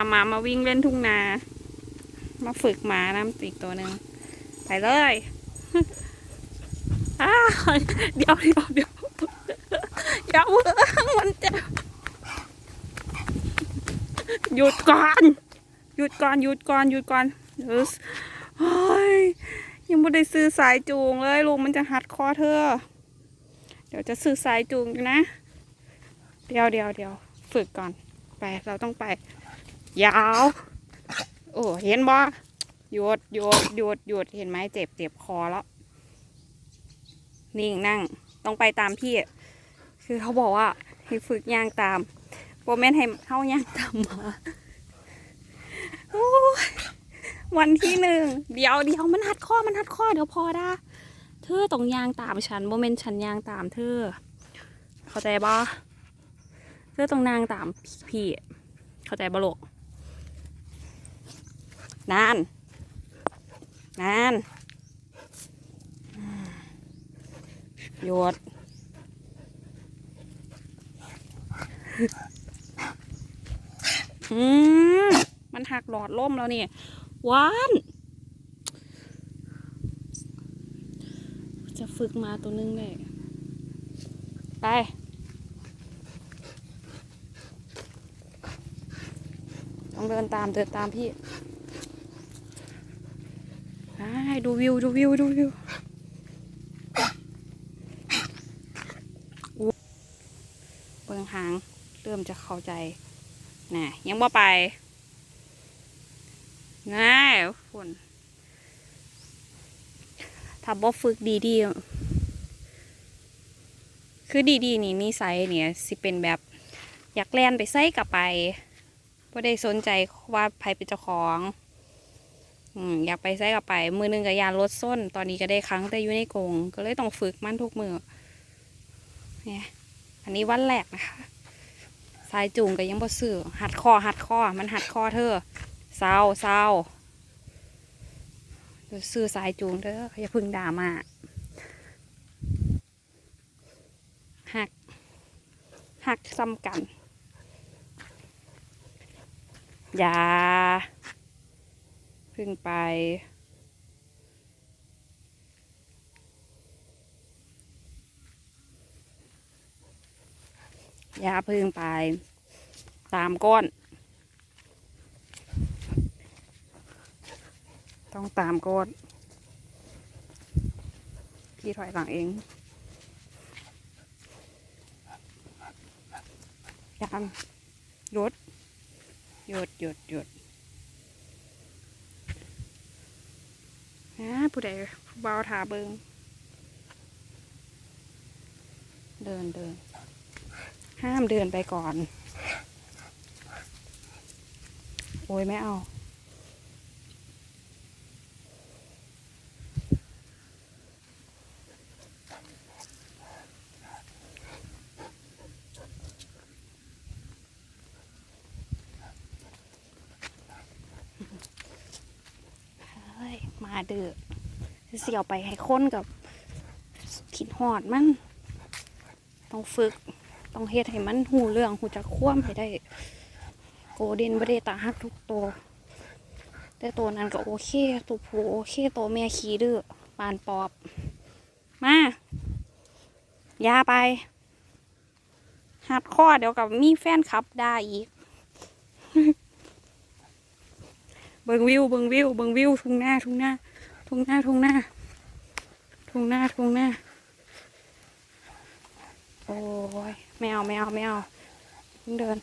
หมามาวิ่งเล่นทุ่งนา มาฝึกหมาน้ำอีกตัวหนึ่งไปเลยอ้าวเดี๋ยวเดี๋ยวเดี๋ยวอย่าเวิ้งมันจะหยุดก่อนหยุดก่อนหยุดก่อนหยุดก่อนเฮ้ยยังไม่ได้ซื้อสายจูงเลยลุงมันจะหัดคอเธอ เดี๋ยวจะซื้อสายจูงนะ เดี๋ยวเดี๋ยวเดี๋ยวฝึกก่อนไปเราต้องไป ยาว โอ้เห็นบ่หยุดหยุดหยุดหยุดเห็นไหมเจ็บเจ็บคอแล้ว นิ่งนั่งต้องไปตามพี่ คือเขาบอกว่าให้ฝึกย่างตามโปรแมนให้เข้าย่างตามมาวันที่หนึ่งเดี๋ยวเดี๋ยวมันหัดข้อมันหัดข้อเดี๋ยวพอได้เธอต้องย่างตามฉันโมเมนฉันย่างตามเธอ เข้าใจบ่เธอต้องนางตามพี่ เข้าใจบ่ลูก นาน นานหยดอืมมันหักหลอดล่มแล้วนี่หวานจะฝึกมาตัวนึงเลยไปต้องเดินตามเดินตามพี่ไป ดูวิวดูวิวดูวิวอู้เบิ่งหาง เริ่มจะเข้าใจน่ะยังบ่ไปง่ายฝนถ้าบ่ฝึกดีๆคือดีๆนี่นิสัยเนี่ย สิเป็นแบบ อยากแล่นไปไส้กลับไปบ่ได้สนใจว่าใครเป็นเจ้าของ อืมอยากไปไส้กลับไป มือหนึงกับยานรถส้น ตอนนี้ก็ได้ครั้งแต่อยู่ในกรงก็เลยต้องฝึกมันทุกมือเนี่ยอันนี้วันแรกนะคะสายจูงก็ยังบ่ซื้อหัดคอหัดคอมันหัดคอเธอเศร้าเศร้าซื้อสายจูงเด้ออย่าพึ่งด่ามาหักหักซ้ำกัน อย่า พึ่งไป ยาพึ่งไป ตามก้น ต้องตามก้น พี่ถอยหลังเองยังหยุดหยุดหยุดหยุด นะผู้ใดผู้เบาถาเบิงเดินเดิน ห้ามเดินไปก่อน โอ้ยไม่เอา เฮ้ย มาเดือเสียวไปให้ค้นกับขิดหอดมัน ต้องฝึก ต้องเฮ็ดให้มันหูเรื่องหูจักคว่ำให้ได้ โกเดนบ่ได้ตาหักทุกตัว แต่ตัวนั้นก็โอเค ตัวผู้โอเค ตัวแม่ขี้ดื้อปานปอบ มายาไปหัดข้อเดี๋ยวกับมีแฟนคลับได้อีก เบิงวิว เบิงวิว เบิงวิว ทุ่งหน้า ทุ่งหน้า ทุ่งหน้าทุ่งหน้าทุ่งหน้าทุ่งหน้า โอ้ยไม่เอาไม่เอาไม่เอาเพิ่งเดิน